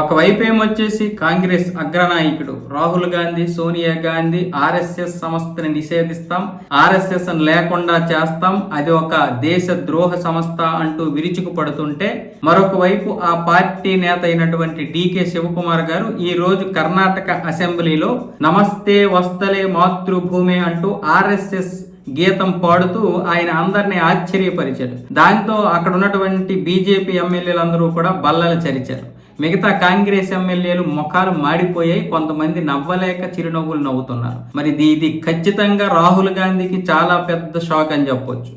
ఒకవైపు ఏమొచ్చేసి కాంగ్రెస్ అగ్రనాయకుడు రాహుల్ గాంధీ సోనియా గాంధీ ఆర్ఎస్ఎస్ సంస్థని నిషేధిస్తాం ఆర్ఎస్ఎస్ లేకుండా చేస్తాం అది ఒక దేశ ద్రోహ సంస్థ అంటూ విరుచుకు పడుతుంటే మరొక వైపు ఆ పార్టీ నేత అయినటువంటి డికే శివకుమార్ గారు ఈ రోజు కర్ణాటక అసెంబ్లీలో నమస్తే వస్తలే మాతృభూమి అంటూ ఆర్ఎస్ఎస్ గీతం పాడుతూ ఆయన అందరినీ ఆశ్చర్యపరిచారు దాంతో అక్కడ ఉన్నటువంటి బీజేపీ ఎమ్మెల్యేలందరూ కూడా బల్లలు చరిచారు. మిగతా కాంగ్రెస్ ఎమ్మెల్యేలు ముఖాలు మాడిపోయాయి కొంతమంది నవ్వలేక చిరునవ్వులు నవ్వుతున్నారు. మరి ఇది ఖచ్చితంగా రాహుల్ గాంధీకి చాలా పెద్ద షాక్ అని చెప్పొచ్చు.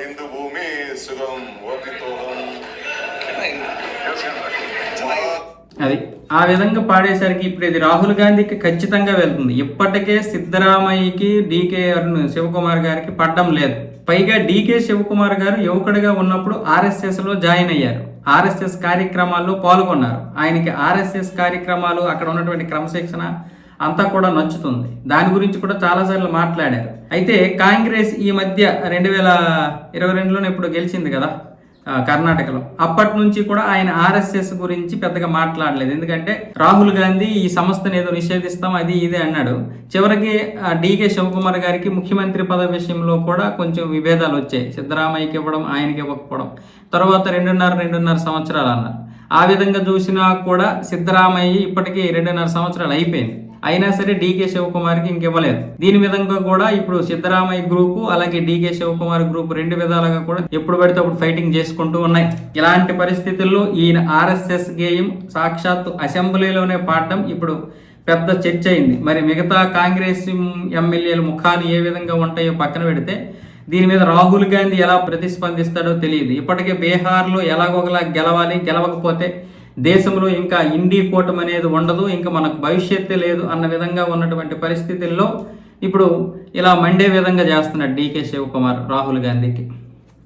హిందూ భూమి సుగం అది ఆ విధంగా పాడేసరికి ఇప్పుడు ఇది రాహుల్ గాంధీకి ఖచ్చితంగా వెళ్తుంది. ఇప్పటికే సిద్ధరామయ్యకి డీకే అరుణ్ శివకుమార్ గారికి పడ్డం లేదు. పైగా డీకే శివకుమార్ గారు యువకుడిగా ఉన్నప్పుడు ఆర్ఎస్ఎస్లో జాయిన్ అయ్యారు. ఆర్ఎస్ఎస్ కార్యక్రమాల్లో పాల్గొన్నారు. ఆయనకి ఆర్ఎస్ఎస్ కార్యక్రమాలు అక్కడ ఉన్నటువంటి క్రమశిక్షణ అంతా కూడా నచ్చుతుంది. దాని గురించి కూడా చాలాసార్లు మాట్లాడారు. అయితే కాంగ్రెస్ ఈ మధ్య రెండు వేల ఇరవై రెండులోనే ఇప్పుడు గెలిచింది కదా? కర్ణాటకలో. అప్పటి నుంచి కూడా ఆయన ఆర్ఎస్ఎస్ గురించి పెద్దగా మాట్లాడలేదు. ఎందుకంటే రాహుల్ గాంధీ ఈ సంస్థను ఏదో నిషేధిస్తాం అది ఇదే అన్నాడు. చివరికి డికే డీకే శివకుమార్ గారికి ముఖ్యమంత్రి పదవి విషయంలో కూడా కొంచెం విభేదాలు వచ్చాయి. సిద్ధరామయ్యకి ఇవ్వడం ఆయనకి ఇవ్వకపోవడం. తర్వాత రెండున్నర రెండున్నర సంవత్సరాలు అన్నారు. ఆ విధంగా చూసినా కూడా సిద్ధరామయ్య ఇప్పటికీ రెండున్నర సంవత్సరాలు అయిపోయింది. అయినా సరే డీకే శివకుమార్కి ఇంకివ్వలేదు. దీని విధంగా కూడా ఇప్పుడు సిద్ధరామయ్య గ్రూపు అలాగే డీకే శివకుమార్ గ్రూప్ రెండు విధాలుగా కూడా ఎప్పుడు పడితే అప్పుడు ఫైటింగ్ చేసుకుంటూ ఉన్నాయి. ఇలాంటి పరిస్థితుల్లో ఈయన ఆర్ఎస్ఎస్ గేయం సాక్షాత్తు అసెంబ్లీలోనే పాడడం ఇప్పుడు పెద్ద చర్చ అయింది. మరి మిగతా కాంగ్రెస్ ఎమ్మెల్యేల ముఖాలు ఏ విధంగా ఉంటాయో పక్కన పెడితే దీని మీద రాహుల్ గాంధీ ఎలా ప్రతిస్పందిస్తాడో తెలియదు. ఇప్పటికే బీహార్లో ఎలాగోలా గెలవాలి గెలవకపోతే దేశంలో ఇంకా ఇండి కూటమి అనేది ఉండదు ఇంకా మనకు భవిష్యత్తు లేదు అన్న విధంగా ఉన్నటువంటి పరిస్థితుల్లో ఇప్పుడు ఇలా మండే విధంగా చేస్తున్నాడు డీకే శివకుమార్ రాహుల్ గాంధీకి.